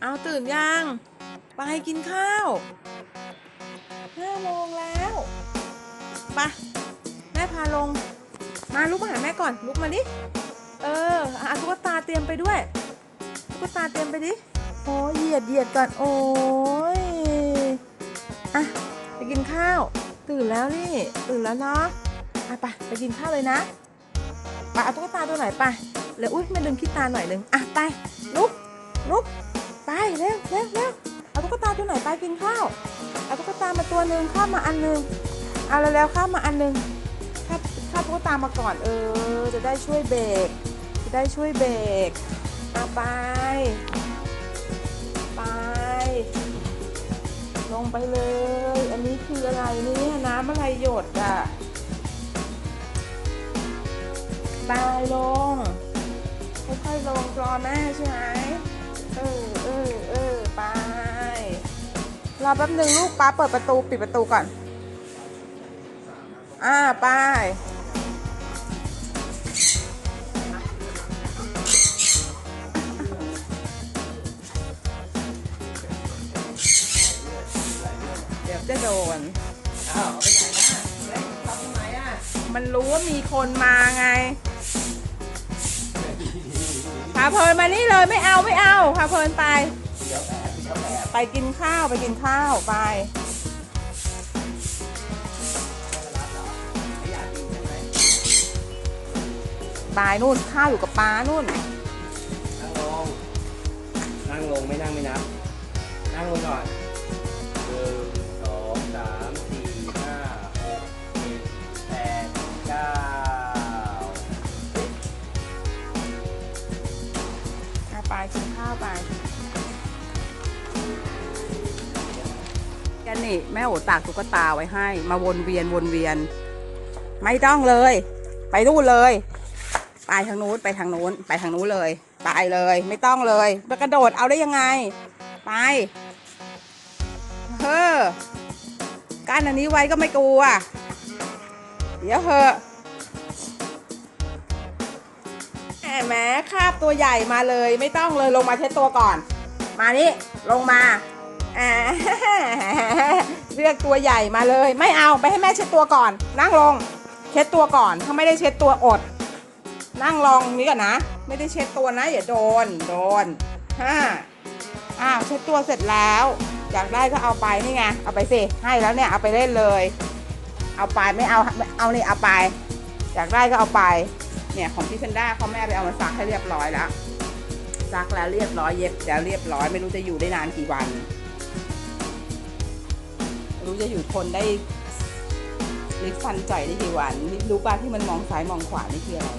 เอาตื่นยัง ไปกินข้าวห้าโมงแล้วไปแม่พาลง มาลุกมาหาแม่ก่อนลุกมาดิ เอออาตุ๊กตาเตรียมไปด้วยตุ๊กตาเตรียมไปดิโอ้เหยียดเหยียดก่อนโอ้ยอะไปกินข้าว ตื่นแล้วนี่ตื่นแล้วเนาะอะไปไปกินข้าวเลยนะไปเอาตุ๊กตาตัวไหนไปเร็วอุ้ยแม่ดึงขี้ตาหน่อยหนึงอะไปลุกลุก เร็วเร็วเร็วเอาตุ๊กตาตัวไหนไปกินข้าว เอาตุ๊กตามาตัวหนึ่งข้ามมาอันหนึ่งเอาแล้วแล้วข้ามมาอันหนึ่งข้าข้าตุ๊กตามาก่อนเออ จะได้ช่วยเบรกจะได้ช่วยเบรกเอาไป ไป ลงไปเลย อันนี้คืออะไรเนี่ยน้ำอะไรหยดอะไปลงค่อยๆลงรอแม่ใช่ไหม เออเออเออไป รอแป๊บหนึ่งลูกป้าเปิดประตูปิดประตูก่อน อ่าไปเดี๋ยวจะโดน อ้าวไปไหนนะเล่นทำทำไมอะ มันรู้ว่ามีคนมาไง พาเพลินมานี่เลยไม่เอาไม่เอาพาเพลินไป ไปกินข้าวไปกินข้าวไปไม่อยากกินใช่ไหมไปนู่นข้าวอยู่กับป้านู่น นั่งลง นั่งลงไม่นั่งไม่นับ นั่งลงก่อน กันนี่ แม่โอตากตุ๊กตาไว้ให้ มาวนเวียนวนเวียน ไม่ต้องเลย ไปนู่นเลย ไปทางนู้นไปทางนู้น ไปทางนู้นเลย ไปเลย ไม่ต้องเลยไปกระโดดเอาได้ยังไง ไปเฮ้อกั้นอันนี้ไว้ก็ไม่กลัว เดี๋ยวเหอะแหมคาบตัวใหญ่มาเลย ไม่ต้องเลยลงมาเช็ดตัวก่อน มานี่ลงมา เลือกตัวใหญ่มาเลย ไม่เอาไปให้แม่เช็ดตัวก่อน นั่งลง เช็ดตัวก่อน ถ้าไม่ได้เช็ดตัวอด นั่งลองนี้ก่อนนะ ไม่ได้เช็ดตัวนะอย่าโดน โดนห้าอ้าวเช็ดตัวเสร็จแล้ว อยากได้ก็เอาไปนี่ไง เอาไปสิ ให้แล้วเนี่ยเอาไปเล่นเลย เอาไปไม่เอา เอานี่เอาไป อยากได้ก็เอาไป เนี่ยของพี่เซนด้าเขาแม่ไปเอามาซักให้เรียบร้อยแล้วซักแล้วเรียบร้อยเย็บแล้วเรียบร้อยไม่รู้จะอยู่ได้นานกี่วัน รู้จะอยู่ทนได้ลิฟฟันจ่อยได้กี่วันลิฟรู้ป่ะที่มันมองซ้ายมองขวานี่คืออะไร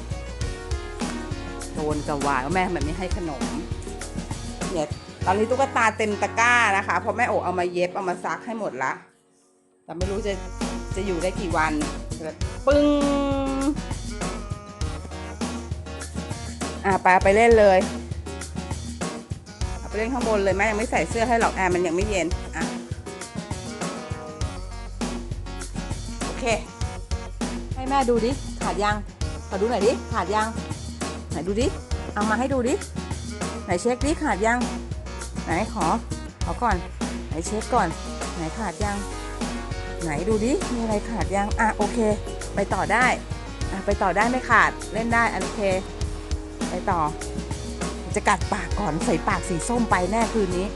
โดนกระวายว่าแม่ทำไมันไม่ให้ขนมเนี่ยตอนนี้ตุ๊กตาเต็มตะกร้านะคะเพราะแม่โอเอามาเย็บเอามาซักให้หมดละ แต่ไม่รู้จะจะอยู่ได้กี่วันปึ้งอะไปเอาไปเล่นเลยเอาไปเล่นข้างบนเลยแม่ยังไม่ใส่เสื้อให้หรอกแอร์มันยังไม่เย็นอะ เค ให้แม่ดูดิ ขาดยัง ขอดูหน่อยดิ ขาดยัง ไหนดูดิ เอามาให้ดูดิ ไหนเช็คดิ ขาดยัง ไหนขอ ขอก่อน ไหนเช็คก่อน ไหนขาดยัง ไหนดูดิ มีอะไรขาดยัง อะโอเค ไปต่อได้ อะไปต่อได้ไม่ขาด เล่นได้อะโอเค ไปต่อ จะกัดปากก่อนใส่ปากสีส้มไปแน่คืนนี้